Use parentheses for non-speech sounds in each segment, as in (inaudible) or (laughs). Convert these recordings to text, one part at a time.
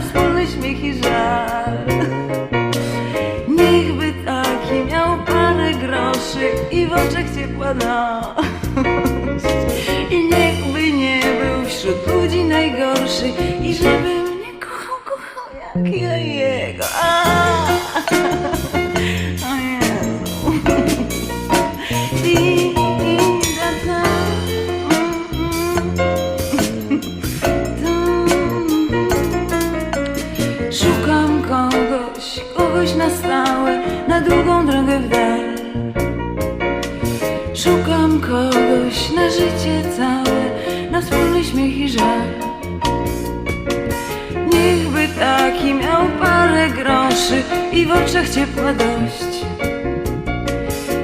wspólny śmiech i żal. Niechby taki miał parę groszy i w oczach ciepła noc. I niechby nie był wśród ludzi najgorszy i żeby mnie kochał, kochał jak ja jego. A, o na stałe, na długą drogę w dal. Szukam kogoś na życie całe, na wspólny śmiech i żal. Niechby taki miał parę groszy i w oczach ciepła dość.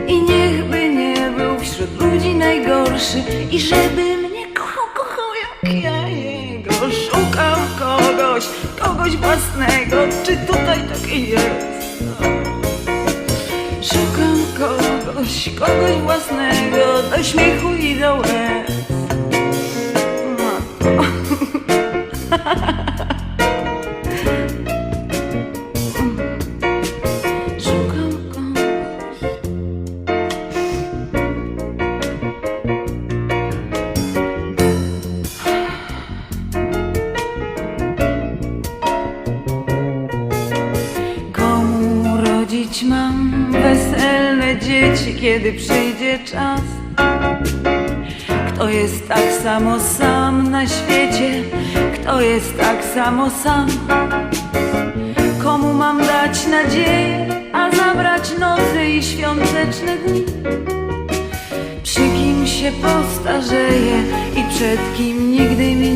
I niechby nie był wśród ludzi najgorszy i żeby mnie kochał, kochał jak ja jego. Szukam kogoś, kogoś własnego, czy tutaj taki jest? Szukam kogoś, kogoś własnego do śmiechu i do łez. (laughs) mam weselne dzieci, kiedy przyjdzie czas? Kto jest tak samo sam na świecie? Kto jest tak samo sam? Komu mam dać nadzieję, a zabrać nocy i świąteczne dni? Przy kim się postarzeję i przed kim nigdy mi